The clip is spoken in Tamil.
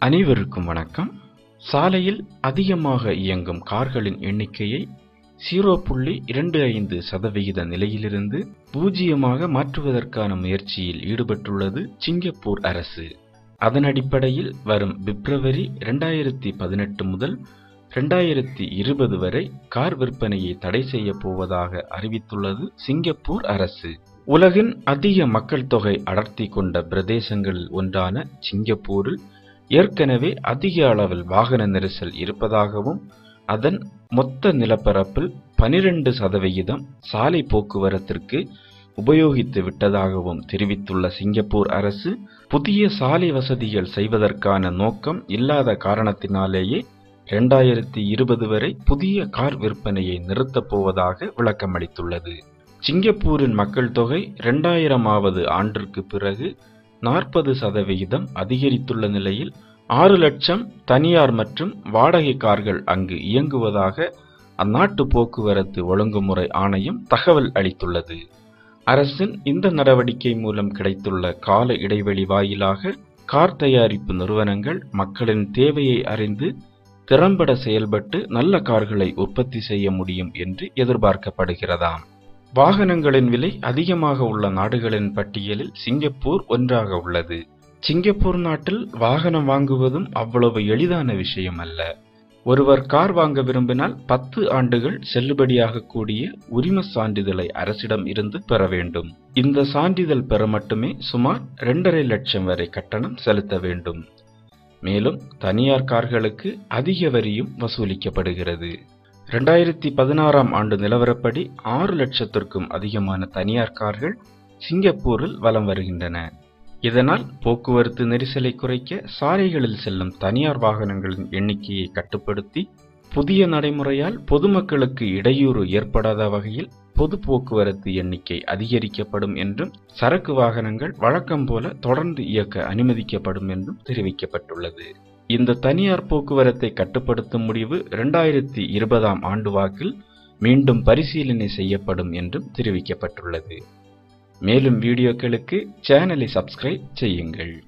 அனைவருக்கும் வணக்கம். சாலையில் அதிகமாக இயங்கும் கார்களின் எண்ணிக்கையை ஜீரோ புள்ளி இரண்டு ஐந்து சதவிகித நிலையிலிருந்து பூஜ்ஜியமாக மாற்றுவதற்கான முயற்சியில் ஈடுபட்டுள்ளது சிங்கப்பூர் அரசு. அதன் அடிப்படையில் வரும் பிப்ரவரி இரண்டாயிரத்தி பதினெட்டு முதல் இரண்டாயிரத்தி இருபது வரை கார் விற்பனையை தடை செய்யப் போவதாக அறிவித்துள்ளது சிங்கப்பூர் அரசு. உலகின் அதிக மக்கள் தொகை அடர்த்தி கொண்ட பிரதேசங்களில் ஒன்றான சிங்கப்பூரில் ஏற்கனவே அதிக அளவில் வாகன நெரிசல் இருப்பதாகவும் அதன் மொத்த நிலப்பரப்பில் பனிரெண்டு சதவிகிதம் சாலை போக்குவரத்திற்கு உபயோகித்து விட்டதாகவும் தெரிவித்துள்ள சிங்கப்பூர் அரசு புதிய சாலை வசதிகள் செய்வதற்கான நோக்கம் இல்லாத காரணத்தினாலேயே இரண்டாயிரத்தி இருபது வரை புதிய கார் விற்பனையை நிறுத்தப் போவதாக விளக்கமளித்துள்ளது. சிங்கப்பூரின் மக்கள் தொகை இரண்டாயிரமாவது ஆண்டிற்கு பிறகு நாற்பது சதவிகிதம் அதிகரித்துள்ள நிலையில் ஆறு லட்சம் தனியார் மற்றும் வாடகை கார்கள் அங்கு இயங்குவதாக அந்நாட்டு போக்குவரத்து ஒழுங்குமுறை ஆணையம் தகவல் அளித்துள்ளது. அரசின் இந்த நடவடிக்கை மூலம் கிடைத்துள்ள கால இடைவெளி வாயிலாக கார் தயாரிப்பு நிறுவனங்கள் மக்களின் தேவையை அறிந்து திறம்பட செயல்பட்டு நல்ல கார்களை உற்பத்தி செய்ய முடியும் என்று எதிர்பார்க்கப்படுகிறதாம். வாகனங்களின் விலை அதிகமாக உள்ள நாடுகளின் பட்டியலில் சிங்கப்பூர் ஒன்றாக உள்ளது. சிங்கப்பூர் நாட்டில் வாகனம் வாங்குவதும் அவ்வளவு எளிதான விஷயம் அல்ல ஒருவர் கார் வாங்க விரும்பினால் பத்து ஆண்டுகள் செல்லுபடியாக கூடிய உரிம சான்றிதழை அரசிடம் இருந்து பெற வேண்டும். இந்த சான்றிதழ் பெற மட்டுமே சுமார் இரண்டரை லட்சம் வரை கட்டணம் செலுத்த வேண்டும். மேலும் தனியார் கார்களுக்கு அதிக வரியும் வசூலிக்கப்படுகிறது. ரெண்டாயிரத்தி பதினாறாம் ஆண்டு நிலவரப்படி ஆறு லட்சத்திற்கும் அதிகமான தனியார் கார்கள் சிங்கப்பூரில் வலம் வருகின்றன. இதனால் போக்குவரத்து நெரிசலை குறைக்க சாலைகளில் செல்லும் தனியார் வாகனங்களின் எண்ணிக்கையை கட்டுப்படுத்தி புதிய நடைமுறையால் பொதுமக்களுக்கு இடையூறு ஏற்படாத வகையில் பொது போக்குவரத்து எண்ணிக்கை அதிகரிக்கப்படும் என்றும் சரக்கு வாகனங்கள் வழக்கம் போல தொடர்ந்து இயக்க அனுமதிக்கப்படும் என்றும் தெரிவிக்கப்பட்டுள்ளது. இந்த தனியார் போக்குவரத்தை கட்டுப்படுத்தும் முடிவு இரண்டாயிரத்தி இருபதாம் ஆண்டு வாக்கில் மீண்டும் பரிசீலனை செய்யப்படும் என்றும் தெரிவிக்கப்பட்டுள்ளது. மேலும் வீடியோக்களுக்கு சேனலை சப்ஸ்கிரைப் செய்யுங்கள்.